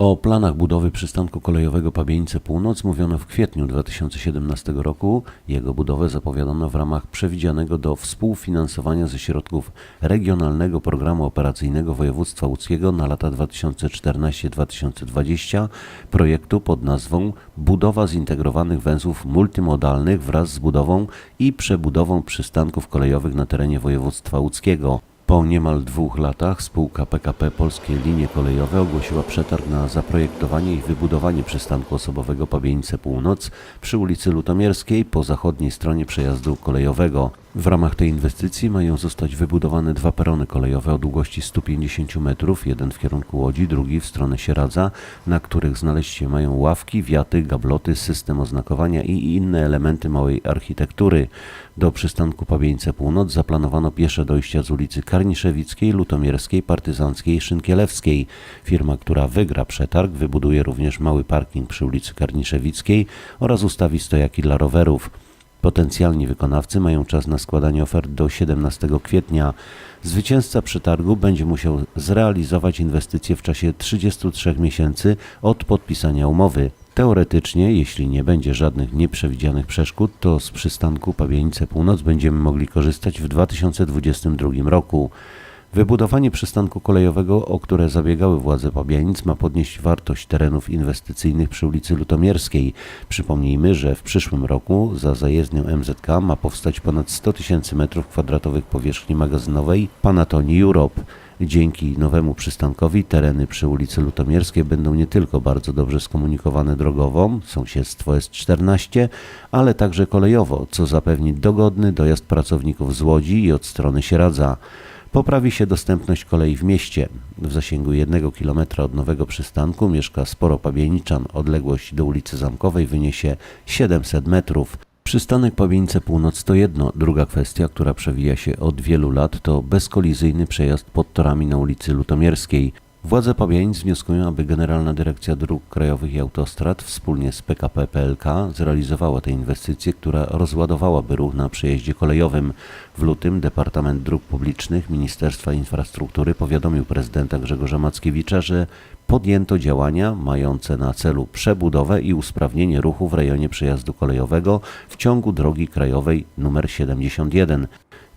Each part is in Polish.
O planach budowy przystanku kolejowego Pabienice Północ mówiono w kwietniu 2017 roku. Jego budowę zapowiadano w ramach przewidzianego do współfinansowania ze środków Regionalnego Programu Operacyjnego Województwa Łódzkiego na lata 2014-2020 projektu pod nazwą Budowa zintegrowanych węzłów multimodalnych wraz z budową i przebudową przystanków kolejowych na terenie województwa łódzkiego. Po niemal dwóch latach spółka PKP Polskie Linie Kolejowe ogłosiła przetarg na zaprojektowanie i wybudowanie przystanku osobowego Pabienice Północ przy ulicy Lutomierskiej po zachodniej stronie przejazdu kolejowego. W ramach tej inwestycji mają zostać wybudowane dwa perony kolejowe o długości 150 metrów, jeden w kierunku Łodzi, drugi w stronę Sieradza, na których znaleźć się mają ławki, wiaty, gabloty, system oznakowania i inne elementy małej architektury. Do przystanku Pabieńce Północ zaplanowano piesze dojścia z ulicy Karniszewickiej, Lutomierskiej, Partyzanckiej Szynkielewskiej. Firma, która wygra przetarg, wybuduje również mały parking przy ulicy Karniszewickiej oraz ustawi stojaki dla rowerów. Potencjalni wykonawcy mają czas na składanie ofert do 17 kwietnia. Zwycięzca przetargu będzie musiał zrealizować inwestycje w czasie 33 miesięcy od podpisania umowy. Teoretycznie, jeśli nie będzie żadnych nieprzewidzianych przeszkód, to z przystanku Pabienice Północ będziemy mogli korzystać w 2022 roku. Wybudowanie przystanku kolejowego, o które zabiegały władze Pabianic, ma podnieść wartość terenów inwestycyjnych przy ulicy Lutomierskiej. Przypomnijmy, że w przyszłym roku za zajezdnią MZK ma powstać ponad 100 tysięcy metrów kwadratowych powierzchni magazynowej Panatoni Europe. Dzięki nowemu przystankowi tereny przy ulicy Lutomierskiej będą nie tylko bardzo dobrze skomunikowane drogowo, sąsiedztwo S14, ale także kolejowo, co zapewni dogodny dojazd pracowników z Łodzi i od strony Sieradza. Poprawi się dostępność kolei w mieście. W zasięgu jednego kilometra od nowego przystanku mieszka sporo pabieniczan. Odległość do ulicy Zamkowej wyniesie 700 metrów. Przystanek Pabienice Północ to jedno. Druga kwestia, która przewija się od wielu lat, to bezkolizyjny przejazd pod torami na ulicy Lutomierskiej. Władze Pabianic wnioskują, aby Generalna Dyrekcja Dróg Krajowych i Autostrad wspólnie z PKP PLK zrealizowała tę inwestycję, która rozładowałaby ruch na przejeździe kolejowym. W lutym Departament Dróg Publicznych Ministerstwa Infrastruktury powiadomił prezydenta Grzegorza Mackiewicza, że podjęto działania mające na celu przebudowę i usprawnienie ruchu w rejonie przejazdu kolejowego w ciągu drogi krajowej nr 71.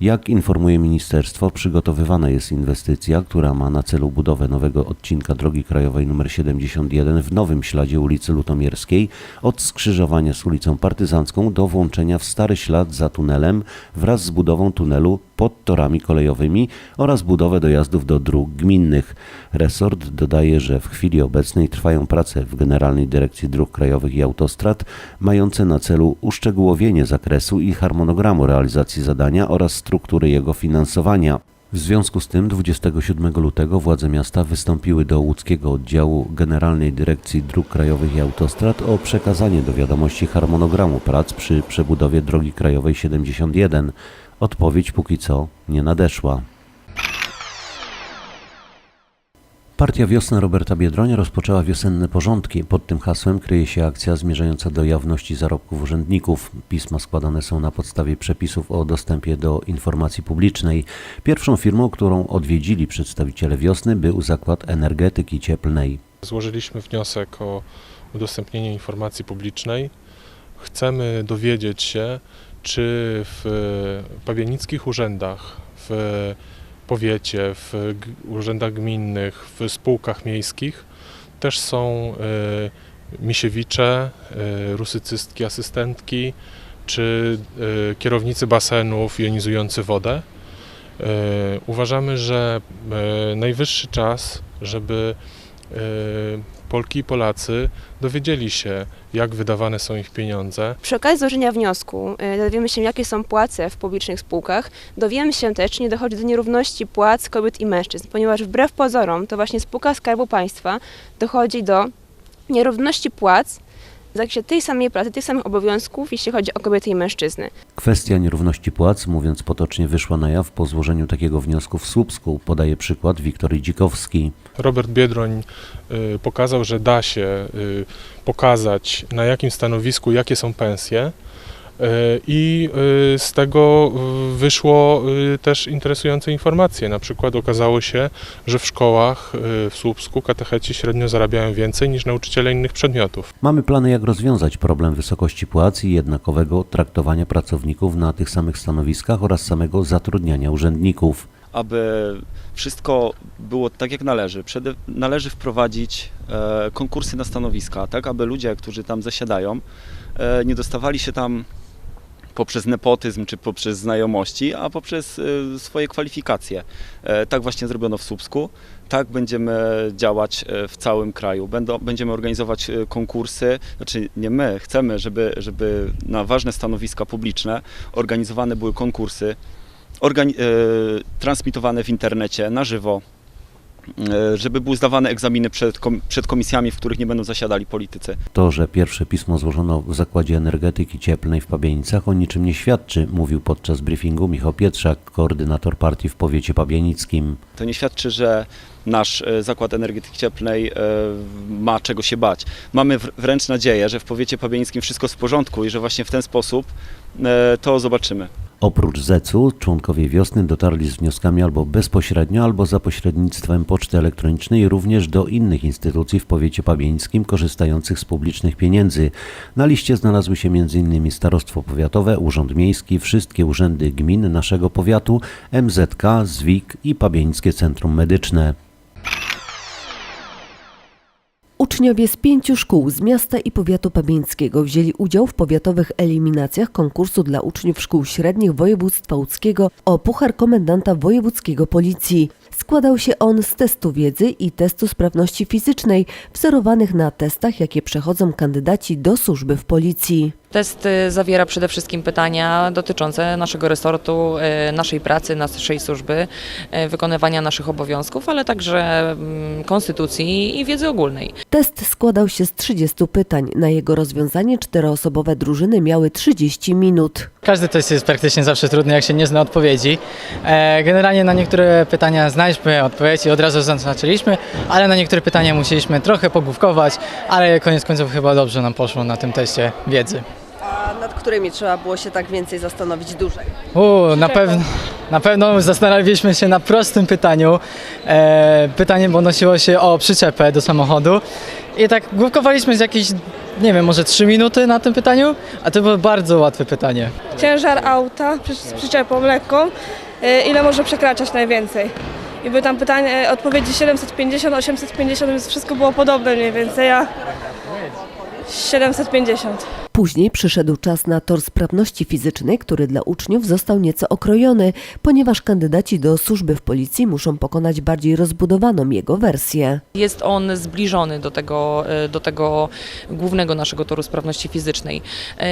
Jak informuje ministerstwo, przygotowywana jest inwestycja, która ma na celu budowę nowego odcinka drogi krajowej nr 71 w nowym śladzie ulicy Lutomierskiej od skrzyżowania z ulicą Partyzancką do włączenia w stary ślad za tunelem wraz z budową tunelu pod torami kolejowymi oraz budowę dojazdów do dróg gminnych. Resort dodaje, że w chwili obecnej trwają prace w Generalnej Dyrekcji Dróg Krajowych i Autostrad mające na celu uszczegółowienie zakresu i harmonogramu realizacji zadania oraz struktury jego finansowania. W związku z tym 27 lutego władze miasta wystąpiły do łódzkiego oddziału Generalnej Dyrekcji Dróg Krajowych i Autostrad o przekazanie do wiadomości harmonogramu prac przy przebudowie drogi krajowej 71. Odpowiedź póki co nie nadeszła. Partia Wiosna Roberta Biedronia rozpoczęła wiosenne porządki. Pod tym hasłem kryje się akcja zmierzająca do jawności zarobków urzędników. Pisma składane są na podstawie przepisów o dostępie do informacji publicznej. Pierwszą firmą, którą odwiedzili przedstawiciele Wiosny był Zakład Energetyki Cieplnej. Złożyliśmy wniosek o udostępnienie informacji publicznej. Chcemy dowiedzieć się, czy w pabianickich urzędach, w powiecie, w urzędach gminnych, w spółkach miejskich też są y, misiewicze, y, rusycystki, asystentki, czy kierownicy basenów jonizujący wodę. Uważamy, że najwyższy czas, żeby Polki i Polacy dowiedzieli się, jak wydawane są ich pieniądze, Przy okazji złożenia wniosku e, dowiemy się, jakie są płace w publicznych spółkach. Dowiemy się też, czy nie dochodzi do nierówności płac kobiet i mężczyzn, ponieważ wbrew pozorom to właśnie spółka Skarbu Państwa dochodzi do nierówności płac w zakresie tej samej pracy, tych samych obowiązków, jeśli chodzi o kobiety i mężczyzny. Kwestia nierówności płac, mówiąc potocznie, wyszła na jaw po złożeniu takiego wniosku w Słupsku. Podaje przykład Wiktorii Dzikowski. Robert Biedroń y, pokazał, że da się y, pokazać na jakim stanowisku jakie są pensje, I e, z tego e, wyszło e, też interesujące informacje. Na przykład okazało się, że w szkołach e, w Słupsku katecheci średnio zarabiają więcej niż nauczyciele innych przedmiotów. Mamy plany, jak rozwiązać problem wysokości płac i jednakowego traktowania pracowników na tych samych stanowiskach oraz samego zatrudniania urzędników. aby wszystko było tak jak należy. Przede, należy wprowadzić e, konkursy na stanowiska, tak aby ludzie, którzy tam zasiadają, e, nie dostawali się tam poprzez nepotyzm czy poprzez znajomości, a poprzez e, swoje kwalifikacje. E, tak właśnie zrobiono w Słupsku. Tak będziemy działać e, w całym kraju. Będą, będziemy organizować e, konkursy, znaczy nie my, chcemy, żeby, żeby na ważne stanowiska publiczne organizowane były konkursy transmitowane w internecie na żywo, żeby były zdawane egzaminy przed, kom- przed komisjami, w których nie będą zasiadali politycy. To, że pierwsze pismo złożono w Zakładzie Energetyki Cieplnej w Pabienicach o niczym nie świadczy, mówił podczas briefingu Michał Pietrzak, koordynator partii w powiecie pabienickim. To nie świadczy, że nasz e, zakład energetyki cieplnej e, ma czego się bać. Mamy wr- wręcz nadzieję, że w powiecie pabienickim wszystko jest w porządku i że właśnie w ten sposób e, to zobaczymy. Oprócz ZEC-u członkowie wiosny dotarli z wnioskami albo bezpośrednio, albo za pośrednictwem poczty elektronicznej również do innych instytucji w powiecie pabieńskim korzystających z publicznych pieniędzy. Na liście znalazły się m.in. Starostwo Powiatowe, Urząd Miejski, wszystkie urzędy gmin naszego powiatu, MZK, ZWIK i Pabieńskie Centrum Medyczne. Uczniowie z pięciu szkół z miasta i powiatu pabieńskiego wzięli udział w powiatowych eliminacjach konkursu dla uczniów szkół średnich województwa łódzkiego o Puchar Komendanta Wojewódzkiego Policji. Składał się on z testu wiedzy i testu sprawności fizycznej, wzorowanych na testach, jakie przechodzą kandydaci do służby w policji. Test y, zawiera przede wszystkim pytania dotyczące naszego resortu, y, naszej pracy, naszej służby, y, wykonywania naszych obowiązków, ale także mm, konstytucji i wiedzy ogólnej. Test składał się z 30 pytań. Na jego rozwiązanie czteroosobowe drużyny miały 30 minut. Każdy test jest praktycznie zawsze trudny, jak się nie zna odpowiedzi. E, Generalnie na niektóre pytania znaliśmy odpowiedź i od razu zaznaczyliśmy, ale na niektóre pytania musieliśmy trochę pogłówkować, ale koniec końców chyba dobrze nam poszło na tym teście wiedzy. A nad którymi trzeba było się tak więcej zastanowić dłużej? U, na, pewno, na pewno zastanawialiśmy się na prostym pytaniu. E, pytanie odnosiło się o przyczepę do samochodu i tak główkowaliśmy z jakieś, nie wiem, może 3 minuty na tym pytaniu, a to było bardzo łatwe pytanie. ciężar auta przy- z przyczepą lekką, y, ile może przekraczać najwięcej. I były tam pytania, odpowiedzi 750, 850, więc wszystko było podobne mniej więcej, a 750. Później przyszedł czas na tor sprawności fizycznej, który dla uczniów został nieco okrojony, ponieważ kandydaci do służby w policji muszą pokonać bardziej rozbudowaną jego wersję. Jest on zbliżony do tego, y, do tego głównego naszego toru sprawności fizycznej.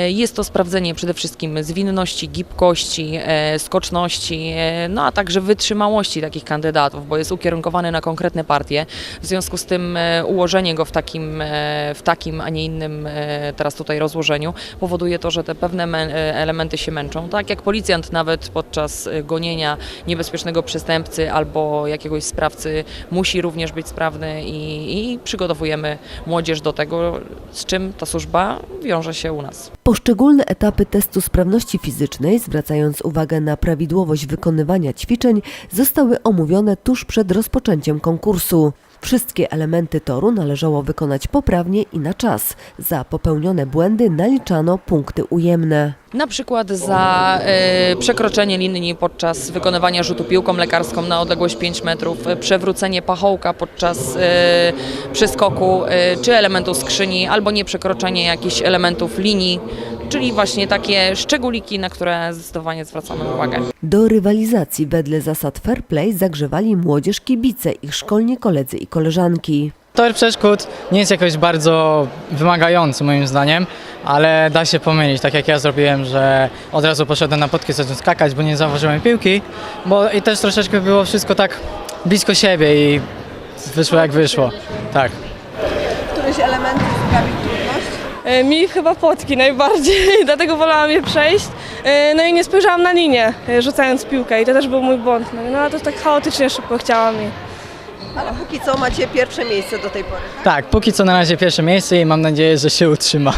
Y, Jest to sprawdzenie przede wszystkim zwinności, gibkości, e, skoczności, e, no a także wytrzymałości takich kandydatów, bo jest ukierunkowany na konkretne partie. W związku z tym e, ułożenie go w takim, e, w takim a nie innym e, teraz tutaj rozłożeniu powoduje to, że te pewne e, elementy się męczą. Tak jak policjant nawet podczas e, gonienia niebezpiecznego przestępcy albo jakiegoś sprawcy musi również być sprawny i, i przygotowujemy młodzież do tego, z czym ta służba wiąże się u nas. Poszczególne etapy testu sprawności fizycznej, zwracając uwagę na prawidłowość wykonywania ćwiczeń, zostały omówione tuż przed rozpoczęciem konkursu. Wszystkie elementy toru należało wykonać poprawnie i na czas. Za popełnione błędy naliczano punkty ujemne. Na przykład za e, przekroczenie linii podczas wykonywania rzutu piłką lekarską na odległość 5 metrów, e, przewrócenie pachołka podczas e, przeskoku e, czy elementu skrzyni, albo nieprzekroczenie jakichś elementów linii, czyli właśnie takie szczególiki, na które zdecydowanie zwracamy uwagę. Do rywalizacji wedle zasad fair play zagrzewali młodzież kibice, ich szkolni koledzy i koleżanki. Tor przeszkód nie jest jakoś bardzo wymagający moim zdaniem, ale da się pomylić, tak jak ja zrobiłem, że od razu poszedłem na podki, zacząłem skakać, bo nie zauważyłem piłki, bo i też troszeczkę było wszystko tak blisko siebie i wyszło jak wyszło. Tak. Któryś element sprawił Mi chyba płotki najbardziej, dlatego wolałam je przejść. Y, No i nie spojrzałam na linię, y, rzucając piłkę i to też był mój błąd. No no, ale to tak chaotycznie szybko chciałam i Ale póki co macie pierwsze miejsce do tej pory. Tak, póki co na razie pierwsze miejsce i mam nadzieję, że się utrzyma.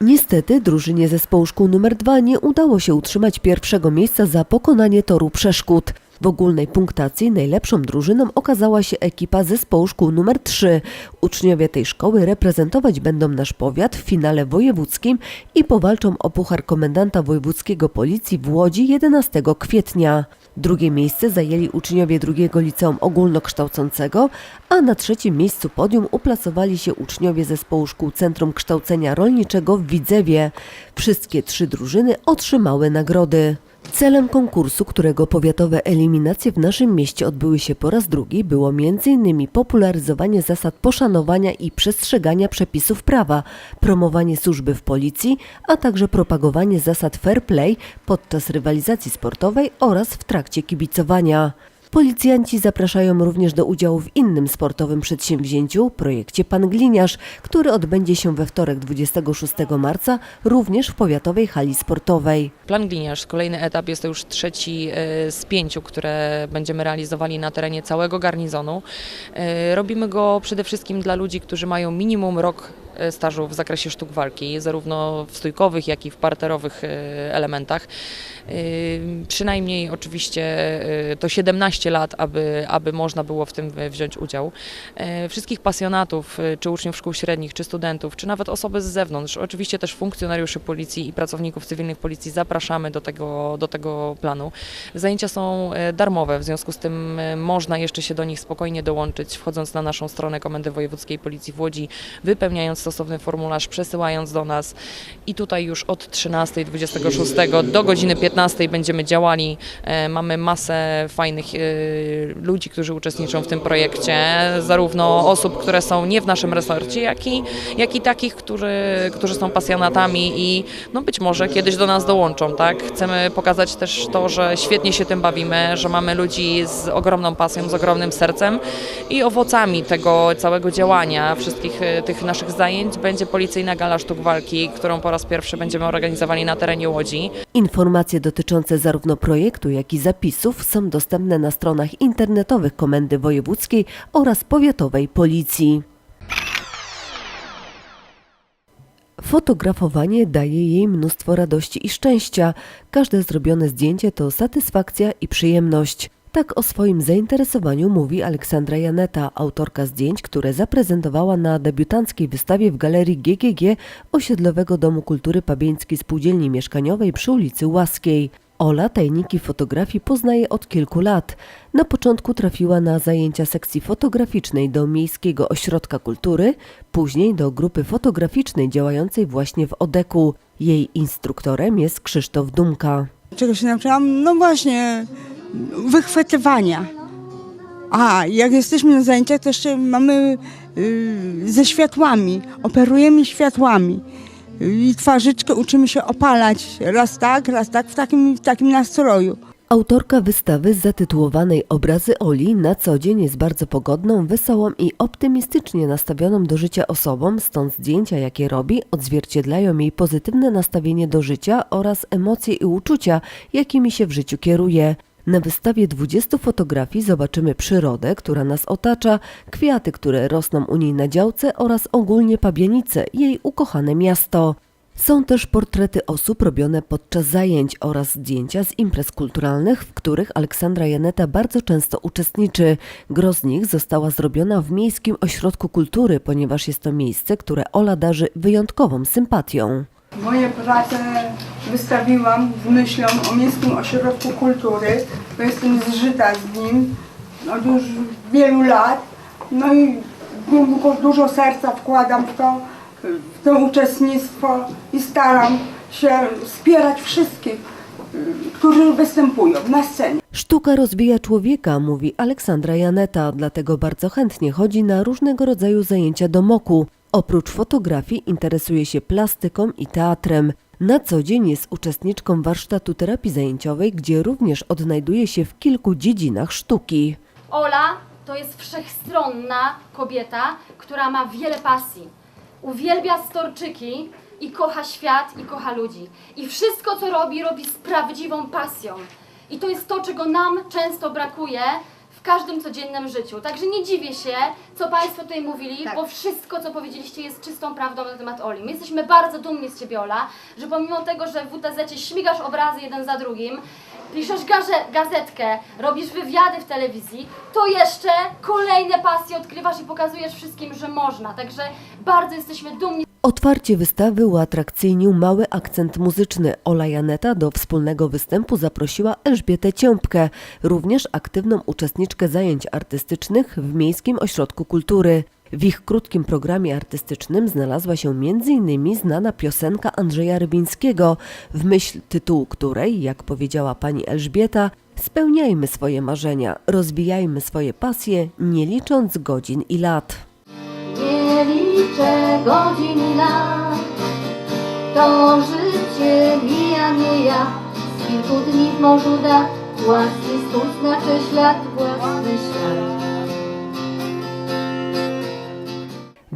Niestety drużynie zespołu szkół nr 2 nie udało się utrzymać pierwszego miejsca za pokonanie toru przeszkód. W ogólnej punktacji najlepszą drużyną okazała się ekipa zespołu szkół nr 3. Uczniowie tej szkoły reprezentować będą nasz powiat w finale wojewódzkim i powalczą o puchar komendanta wojewódzkiego policji w Łodzi 11 kwietnia. Drugie miejsce zajęli uczniowie drugiego liceum ogólnokształcącego, a na trzecim miejscu podium uplasowali się uczniowie zespołu szkół Centrum Kształcenia Rolniczego w Widzewie. Wszystkie trzy drużyny otrzymały nagrody. Celem konkursu, którego powiatowe eliminacje w naszym mieście odbyły się po raz drugi, było m.in. popularyzowanie zasad poszanowania i przestrzegania przepisów prawa, promowanie służby w policji, a także propagowanie zasad fair play podczas rywalizacji sportowej oraz w trakcie kibicowania. Policjanci zapraszają również do udziału w innym sportowym przedsięwzięciu, projekcie Pan Gliniarz, który odbędzie się we wtorek 26 marca również w powiatowej hali sportowej. Plan gliniarz, kolejny etap, jest to już trzeci e, z pięciu, które będziemy realizowali na terenie całego garnizonu. E, Robimy go przede wszystkim dla ludzi, którzy mają minimum rok stażu w zakresie sztuk walki, zarówno w stójkowych, jak i w parterowych e, elementach. E, Przynajmniej oczywiście e, to 17 lat, aby, aby można było w tym e, wziąć udział. E, Wszystkich pasjonatów, e, czy uczniów szkół średnich, czy studentów, czy nawet osoby z zewnątrz, oczywiście też funkcjonariuszy policji i pracowników cywilnych policji zapraszamy do tego, do tego planu. Zajęcia są e, darmowe, w związku z tym e, można jeszcze się do nich spokojnie dołączyć, wchodząc na naszą stronę Komendy Wojewódzkiej Policji w Łodzi, wypełniając stosowny formularz, przesyłając do nas i tutaj już od 13.26 do godziny 15 będziemy działali. E, Mamy masę fajnych e, ludzi, którzy uczestniczą w tym projekcie, zarówno osób, które są nie w naszym resorcie, jak i, jak i takich, którzy, którzy są pasjonatami i no być może kiedyś do nas dołączą. Tak? Chcemy pokazać też to, że świetnie się tym bawimy, że mamy ludzi z ogromną pasją, z ogromnym sercem i owocami tego całego działania, wszystkich e, tych naszych zajęć będzie policyjna gala sztuk walki, którą po raz pierwszy będziemy organizowali na terenie Łodzi. Informacje dotyczące zarówno projektu, jak i zapisów są dostępne na stronach internetowych Komendy Wojewódzkiej oraz Powiatowej Policji. Fotografowanie daje jej mnóstwo radości i szczęścia. Każde zrobione zdjęcie to satysfakcja i przyjemność. Tak o swoim zainteresowaniu mówi Aleksandra Janeta, autorka zdjęć, które zaprezentowała na debiutanckiej wystawie w galerii GGG Osiedlowego Domu Kultury Pabieńskiej Spółdzielni Mieszkaniowej przy ulicy Łaskiej. Ola tajniki fotografii poznaje od kilku lat. Na początku trafiła na zajęcia sekcji fotograficznej do Miejskiego Ośrodka Kultury, później do grupy fotograficznej działającej właśnie w Odeku. Jej instruktorem jest Krzysztof Dumka. Czego się nauczyłam? No właśnie, wychwytywania. A, jak jesteśmy na zajęciach, to jeszcze mamy y, ze światłami, operujemy światłami. I twarzyczkę uczymy się opalać raz tak, raz tak, w takim, w takim nastroju. Autorka wystawy zatytułowanej Obrazy Oli na co dzień jest bardzo pogodną, wesołą i optymistycznie nastawioną do życia osobą, stąd zdjęcia, jakie robi, odzwierciedlają jej pozytywne nastawienie do życia oraz emocje i uczucia, jakimi się w życiu kieruje. Na wystawie 20 fotografii zobaczymy przyrodę, która nas otacza, kwiaty, które rosną u niej na działce oraz ogólnie Pabianice, jej ukochane miasto. Są też portrety osób robione podczas zajęć oraz zdjęcia z imprez kulturalnych, w których Aleksandra Janeta bardzo często uczestniczy. Gro z nich została zrobiona w Miejskim Ośrodku Kultury, ponieważ jest to miejsce, które Ola darzy wyjątkową sympatią. Moje prace wystawiłam z myślą o Miejskim Ośrodku Kultury, bo jestem zżyta z nim od już wielu lat. No i dużo serca wkładam w to, w to uczestnictwo i staram się wspierać wszystkich, którzy występują na scenie. Sztuka rozwija człowieka, mówi Aleksandra Janeta, dlatego bardzo chętnie chodzi na różnego rodzaju zajęcia do moku. Oprócz fotografii interesuje się plastyką i teatrem. Na co dzień jest uczestniczką warsztatu terapii zajęciowej, gdzie również odnajduje się w kilku dziedzinach sztuki. Ola to jest wszechstronna kobieta, która ma wiele pasji. Uwielbia storczyki i kocha świat i kocha ludzi. I wszystko, co robi, robi z prawdziwą pasją. I to jest to, czego nam często brakuje w każdym codziennym życiu. Także nie dziwię się, co Państwo tutaj mówili, Tak. bo wszystko, co powiedzieliście, jest czystą prawdą na temat Oli. My jesteśmy bardzo dumni z Ciebie, Ola, że pomimo tego, że w WTZ śmigasz obrazy jeden za drugim, piszesz gaze- gazetkę, robisz wywiady w telewizji, to jeszcze kolejne pasje odkrywasz i pokazujesz wszystkim, że można. Także bardzo jesteśmy dumni Otwarcie wystawy uatrakcyjnił mały akcent muzyczny. Ola Janeta do wspólnego występu zaprosiła Elżbietę Ciąpkę, również aktywną uczestniczkę zajęć artystycznych w Miejskim Ośrodku Kultury. W ich krótkim programie artystycznym znalazła się m.in. znana piosenka Andrzeja Rybińskiego, w myśl tytułu której, jak powiedziała pani Elżbieta, spełniajmy swoje marzenia, rozwijajmy swoje pasje, nie licząc godzin i lat. Nie liczę godzin i lat, to życie mija, mija. Z kilku dni w morzu dat, własny stół znaczy ślad, własny świat.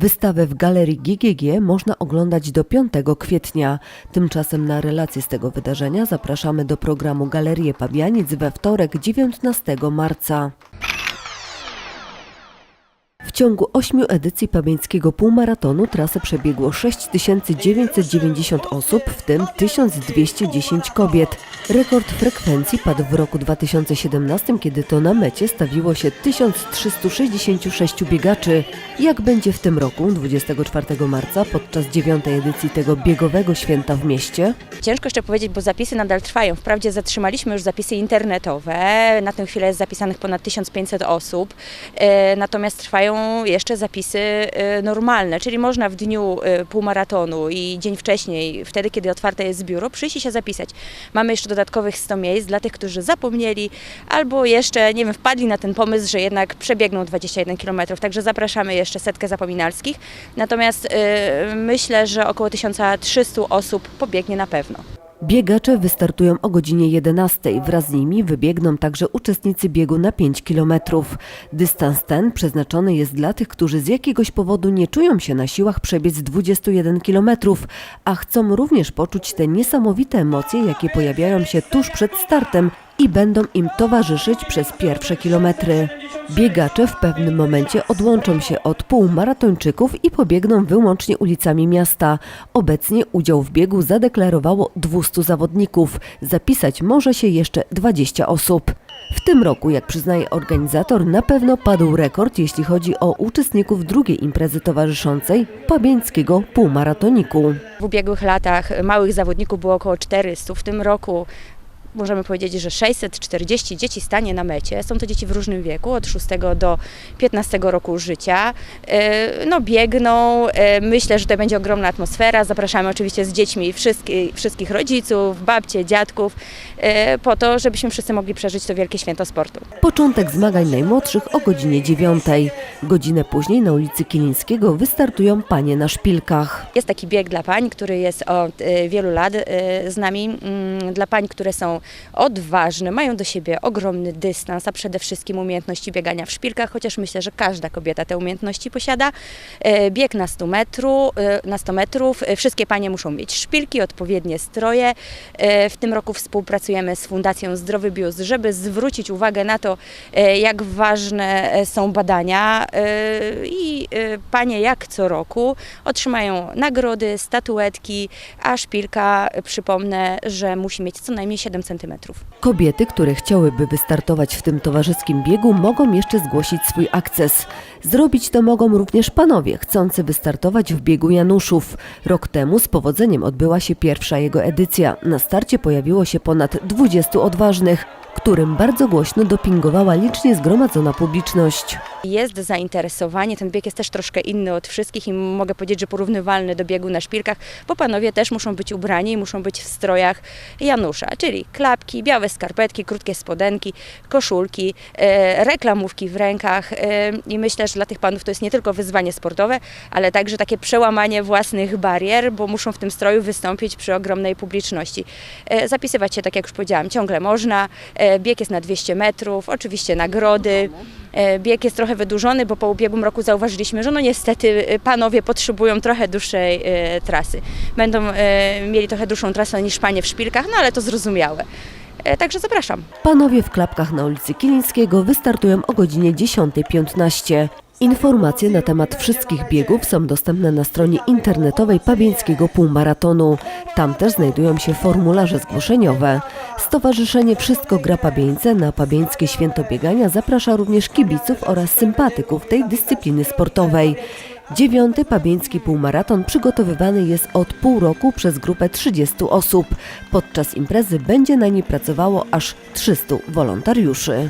Wystawę w galerii GGG można oglądać do 5 kwietnia. Tymczasem na relację z tego wydarzenia zapraszamy do programu Galerie Pabianic we wtorek 19 marca. W ciągu ośmiu edycji pabieńskiego półmaratonu trasę przebiegło 6990 osób, w tym 1210 kobiet. Rekord frekwencji padł w roku 2017, kiedy to na mecie stawiło się 1366 biegaczy. Jak będzie w tym roku, 24 marca, podczas dziewiątej edycji tego biegowego święta w mieście? Ciężko jeszcze powiedzieć, bo zapisy nadal trwają. Wprawdzie zatrzymaliśmy już zapisy internetowe. Na tę chwilę jest zapisanych ponad 1500 osób. E, Natomiast trwają jeszcze zapisy e, normalne, czyli można w dniu e, półmaratonu i dzień wcześniej, wtedy kiedy otwarte jest biuro, przyjść i się zapisać. Mamy jeszcze dodatkowych 100 miejsc dla tych, którzy zapomnieli albo jeszcze, nie wiem, wpadli na ten pomysł, że jednak przebiegną 21 km. Także zapraszamy jeszcze setkę zapominalskich. Natomiast e, myślę, że około 1300 osób pobiegnie na pewno. Biegacze wystartują o godzinie 11. Wraz z nimi wybiegną także uczestnicy biegu na 5 km. Dystans ten przeznaczony jest dla tych, którzy z jakiegoś powodu nie czują się na siłach przebiec 21 km, a chcą również poczuć te niesamowite emocje, jakie pojawiają się tuż przed startem i będą im towarzyszyć przez pierwsze kilometry. Biegacze w pewnym momencie odłączą się od półmaratończyków i pobiegną wyłącznie ulicami miasta. Obecnie udział w biegu zadeklarowało 200 zawodników. Zapisać może się jeszcze 20 osób. W tym roku, jak przyznaje organizator, na pewno padł rekord, jeśli chodzi o uczestników drugiej imprezy towarzyszącej Pabieńskiego Półmaratoniku. W ubiegłych latach małych zawodników było około 400. W tym roku możemy powiedzieć, że 640 dzieci stanie na mecie. Są to dzieci w różnym wieku, od 6 do 15 roku życia. E, No biegną, e, myślę, że to będzie ogromna atmosfera. Zapraszamy oczywiście z dziećmi wszystkich, wszystkich rodziców, babcie, dziadków, e, po to, żebyśmy wszyscy mogli przeżyć to wielkie święto sportu. Początek zmagań najmłodszych o godzinie 9. Godzinę później na ulicy Kilińskiego wystartują panie na szpilkach. Jest taki bieg dla pań, który jest od wielu lat z nami. Mm, Dla pań, które są odważne, mają do siebie ogromny dystans, a przede wszystkim umiejętności biegania w szpilkach, chociaż myślę, że każda kobieta te umiejętności posiada. E, Bieg na 100, metru, e, na 100 metrów. E, Wszystkie panie muszą mieć szpilki, odpowiednie stroje. W tym roku współpracujemy z Fundacją Zdrowy Bius, żeby zwrócić uwagę na to, jak ważne są badania i panie jak co roku otrzymają nagrody, statuetki, a szpilka, przypomnę, że musi mieć co najmniej 7 cm. Kobiety, które chciałyby wystartować w tym towarzyskim biegu, mogą jeszcze zgłosić swój akces. Zrobić to mogą również panowie, chcący wystartować w biegu Januszów. Rok temu z powodzeniem odbyła się pierwsza jego edycja. Na starcie pojawiło się ponad 20 odważnych, którym bardzo głośno dopingowała licznie zgromadzona publiczność. Jest zainteresowanie, ten bieg jest też troszkę inny od wszystkich i mogę powiedzieć, że porównywalny do biegu na szpilkach, bo panowie też muszą być ubrani i muszą być w strojach Janusza, czyli klapki, białe skarpetki, krótkie spodenki, koszulki, e, reklamówki w rękach e, i myślę, że dla tych panów to jest nie tylko wyzwanie sportowe, ale także takie przełamanie własnych barier, bo muszą w tym stroju wystąpić przy ogromnej publiczności. E, zapisywać się, tak jak już powiedziałam, ciągle można, e, bieg jest na 200 metrów, oczywiście nagrody, E, Bieg jest trochę wydłużony, bo po ubiegłym roku zauważyliśmy, że no niestety e, panowie potrzebują trochę dłuższej e, trasy. Będą e, mieli trochę dłuższą trasę niż panie w szpilkach, no ale to zrozumiałe. E, Także zapraszam. Panowie w klapkach na ulicy Kilińskiego wystartują o godzinie 10.15. Informacje na temat wszystkich biegów są dostępne na stronie internetowej Pabieńskiego Półmaratonu. Tam też znajdują się formularze zgłoszeniowe. Stowarzyszenie Wszystko Gra Pabieńce na Pabieńskie Święto Biegania zaprasza również kibiców oraz sympatyków tej dyscypliny sportowej. Dziewiąty Pabieński Półmaraton przygotowywany jest od pół roku przez grupę 30 osób. Podczas imprezy będzie na niej pracowało aż 300 wolontariuszy.